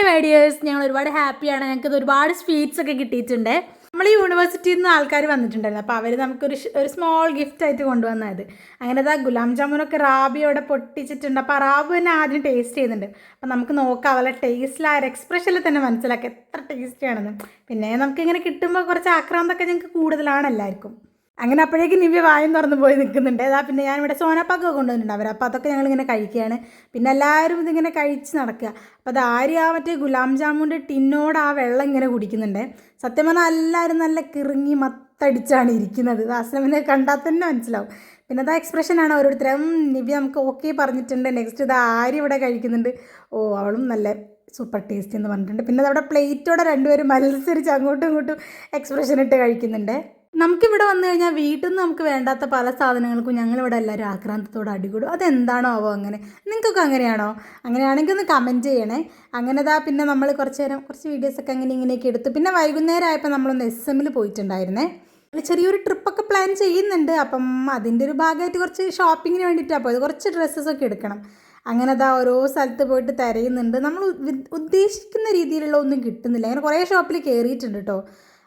Hi my dears ഞങ്ങൾ ഒരുപാട് ഹാപ്പിയാണ് ഞങ്ങൾക്ക് ഒരുപാട് സ്വീറ്റ്സ് ഒക്കെ കിട്ടിയിട്ടുണ്ട്. നമ്മൾ യൂണിവേഴ്സിറ്റിയിൽ നിന്ന് ആൾക്കാർ വന്നിട്ടുണ്ടായിരുന്നു. അപ്പോൾ അവർ നമുക്കൊരു ഒരു സ്മോൾ ഗിഫ്റ്റ് ആയിട്ട് കൊണ്ടുവന്നത്. അങ്ങനെ അതാ ഗുലാം ജാമുനൊക്കെ റാബിയോടെ പൊട്ടിച്ചിട്ടുണ്ട്. അപ്പോൾ റാബു തന്നെ ആദ്യം ടേസ്റ്റ് ചെയ്യുന്നുണ്ട്. അപ്പോൾ നമുക്ക് നോക്കാം. അവളെ ടേസ്റ്റിൽ ആ ഒരു എക്സ്പ്രഷനിൽ തന്നെ മനസ്സിലാക്കാം. എത്ര ടേസ്റ്റിയാണെന്ന് പിന്നെ നമുക്കിങ്ങനെ കിട്ടുമ്പോൾ കുറച്ച് ആക്രാന്തൊക്കെ ഞങ്ങൾക്ക് കൂടുതലാണ് എല്ലാവർക്കും അങ്ങനെ അപ്പോഴേക്കും നിവ്യ വായം തുറന്ന് പോയി നിൽക്കുന്നുണ്ട്. അതാ പിന്നെ ഞാൻ ഞാനിവിടെ സോനാപ്പാക്കൊക്കെ കൊണ്ടുവന്നിട്ടുണ്ട്. അവർ അപ്പോൾ അതൊക്കെ ഞങ്ങളിങ്ങനെ കഴിക്കുകയാണ്. പിന്നെ എല്ലാവരും ഇതിങ്ങനെ കഴിച്ച് നടക്കുക. അപ്പോൾ അത് ആര്യ ആ മറ്റേ ഗുലാം ജാമുന്റെ ടിന്നോട് ആ വെള്ളം ഇങ്ങനെ കുടിക്കുന്നുണ്ട്. സത്യം പറഞ്ഞാൽ എല്ലാവരും നല്ല കിറുങ്ങി മത്തടിച്ചാണ് ഇരിക്കുന്നത്. അസ്ലമിനെ കണ്ടാൽ തന്നെ മനസ്സിലാവും. പിന്നെ അതാ എക്സ്പ്രഷനാണ് ഓരോരുത്തരും. നിവ്യ നമുക്ക് ഓക്കെ പറഞ്ഞിട്ടുണ്ട്. നെക്സ്റ്റ് ഇത് ആര്യ ഇവിടെ കഴിക്കുന്നുണ്ട്. ഓ അവളും നല്ല സൂപ്പർ ടേസ്റ്റ് എന്ന് പറഞ്ഞിട്ടുണ്ട്. പിന്നെ അവിടെ പ്ലേറ്റോടെ രണ്ടുപേരും മത്സരിച്ച് അങ്ങോട്ടും ഇങ്ങോട്ടും എക്സ്പ്രഷൻ ഇട്ട് കഴിക്കുന്നുണ്ട്. നമുക്കിവിടെ വന്നു കഴിഞ്ഞാൽ വീട്ടിൽ നിന്ന് നമുക്ക് വേണ്ടാത്ത പല സാധനങ്ങൾക്കും ഞങ്ങളിവിടെ എല്ലാവരും ആക്രാന്തത്തോടെ അടികൂടും. അതെന്താണോ ആവോ അങ്ങനെ? നിങ്ങൾക്കൊക്കെ അങ്ങനെയാണോ? അങ്ങനെയാണെങ്കിൽ ഒന്ന് കമന്റ് ചെയ്യണേ. അങ്ങനെതാ പിന്നെ നമ്മൾ കുറച്ച് നേരം കുറച്ച് വീഡിയോസൊക്കെ അങ്ങനെ ഇങ്ങനെയൊക്കെ എടുത്തു. പിന്നെ വൈകുന്നേരം ആയപ്പോൾ നമ്മളൊന്ന് എസ് എമ്മിൽ പോയിട്ടുണ്ടായിരുന്നേ. ചെറിയൊരു ട്രിപ്പൊക്കെ പ്ലാൻ ചെയ്യുന്നുണ്ട്. അപ്പം അതിന്റെ ഒരു ഭാഗമായിട്ട് കുറച്ച് ഷോപ്പിങ്ങിന് വേണ്ടിയിട്ടാണ് പോയത്. കുറച്ച് ഡ്രസ്സസൊക്കെ എടുക്കണം. അങ്ങനെ അതാ ഓരോ സ്ഥലത്ത് പോയിട്ട് തിരയുന്നുണ്ട്. നമ്മൾ ഉദ്ദേശിക്കുന്ന രീതിയിലുള്ള ഒന്നും കിട്ടുന്നില്ല. അങ്ങനെ കുറേ ഷോപ്പിൽ കയറിയിട്ടുണ്ട് കേട്ടോ.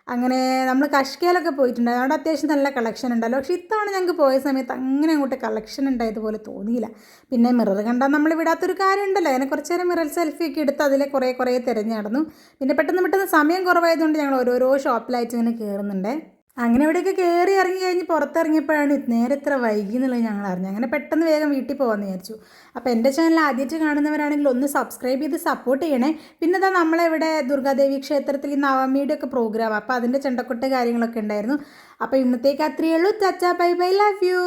അങ്ങനെ നമ്മൾ കഷ്കയിലൊക്കെ പോയിട്ടുണ്ടായിരുന്നു അവിടെ അത്യാവശ്യം നല്ല കളക്ഷൻ ഉണ്ടല്ലോ. പക്ഷേ ഇത്തവണ ഞങ്ങൾക്ക് പോയ സമയത്ത് അങ്ങനെ അങ്ങോട്ട് കളക്ഷൻ ഉണ്ടായതുപോലെ തോന്നിയില്ല. പിന്നെ മിറർ കണ്ടാൽ നമ്മൾ വിടാത്തൊരു കാര്യം ഉണ്ടല്ലോ അങ്ങനെ കുറച്ച് നേരം മിറർ സെൽഫി ഒക്കെ എടുത്ത് അതിലെ കുറേ കുറേ തിരഞ്ഞു നടന്നു. പിന്നെ പെട്ടെന്ന് പെട്ടെന്ന് സമയം കുറവായതുകൊണ്ട് ഞങ്ങൾ ഓരോരോ ഷോപ്പിലായിട്ട് ഇങ്ങനെ കയറുന്നുണ്ട് അങ്ങനെ ഇവിടെയൊക്കെ കയറി ഇറങ്ങി കഴിഞ്ഞ് പുറത്തിറങ്ങിയപ്പോഴാണ് നേരെ ഇത്ര വൈകി എന്നുള്ളത് ഞങ്ങൾ അറിഞ്ഞു അങ്ങനെ പെട്ടെന്ന് വേഗം വീട്ടിൽ പോകാമെന്ന് വിചാരിച്ചു. അപ്പോൾ എന്റെ ചാനൽ ആദ്യമായിട്ട് കാണുന്നവരാണെങ്കിൽ ഒന്ന് സബ്സ്ക്രൈബ് ചെയ്ത് സപ്പോർട്ട് ചെയ്യണേ. പിന്നെ ഇതാ നമ്മളിവിടെ ദുർഗാദേവി ക്ഷേത്രത്തിൽ ഈ നവമിയുടെ ഒക്കെ പ്രോഗ്രാം അപ്പോൾ അതിന്റെ ചെണ്ടക്കൊട്ട് കാര്യങ്ങളൊക്കെ ഉണ്ടായിരുന്നു. അപ്പോൾ ഇന്നത്തേക്ക് അത്രയേ ഉള്ളൂ. ചച്ചാ ബൈ ബൈ ലവ് യു